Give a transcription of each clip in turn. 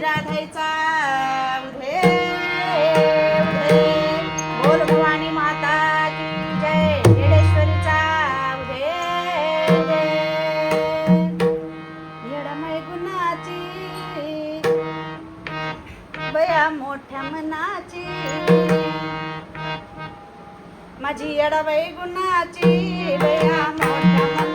माझी एडा बाई माता गुणाची मोठ्या मनाची. माझी येडाबाई गुणाची बया मोठ्या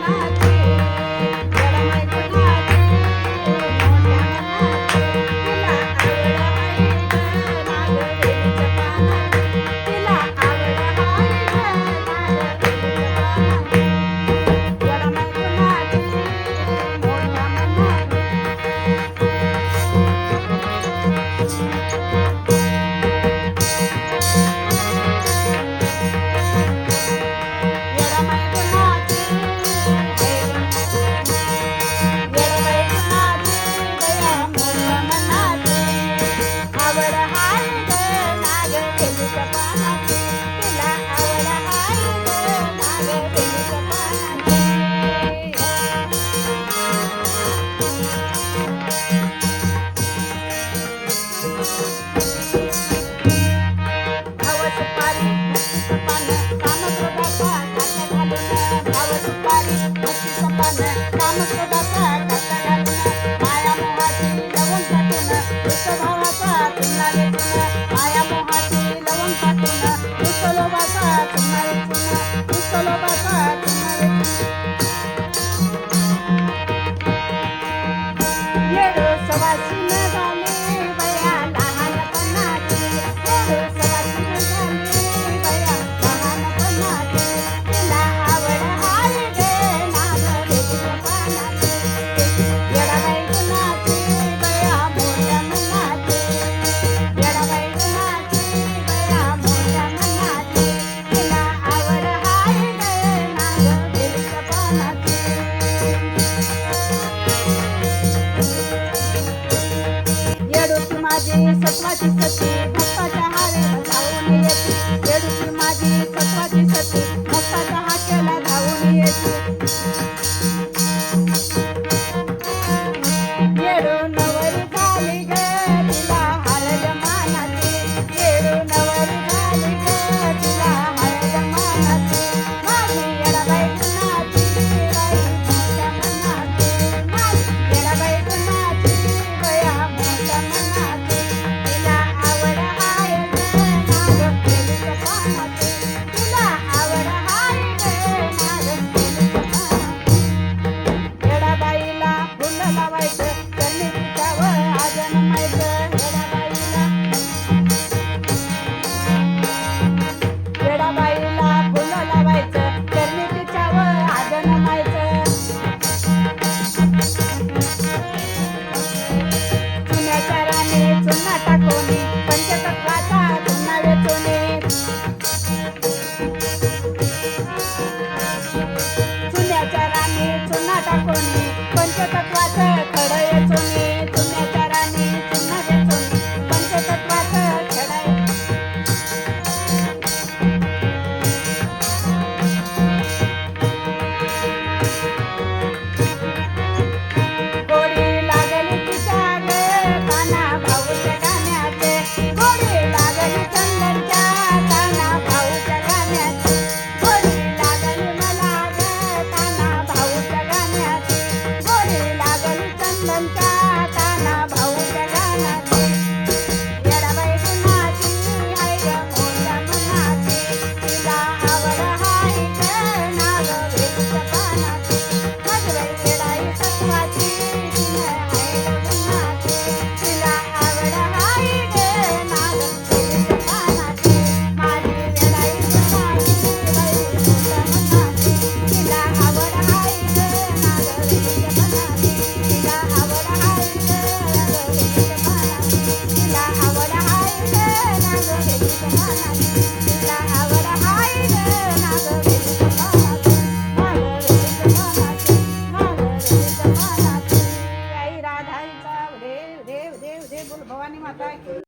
один, сотва, десятки, господи.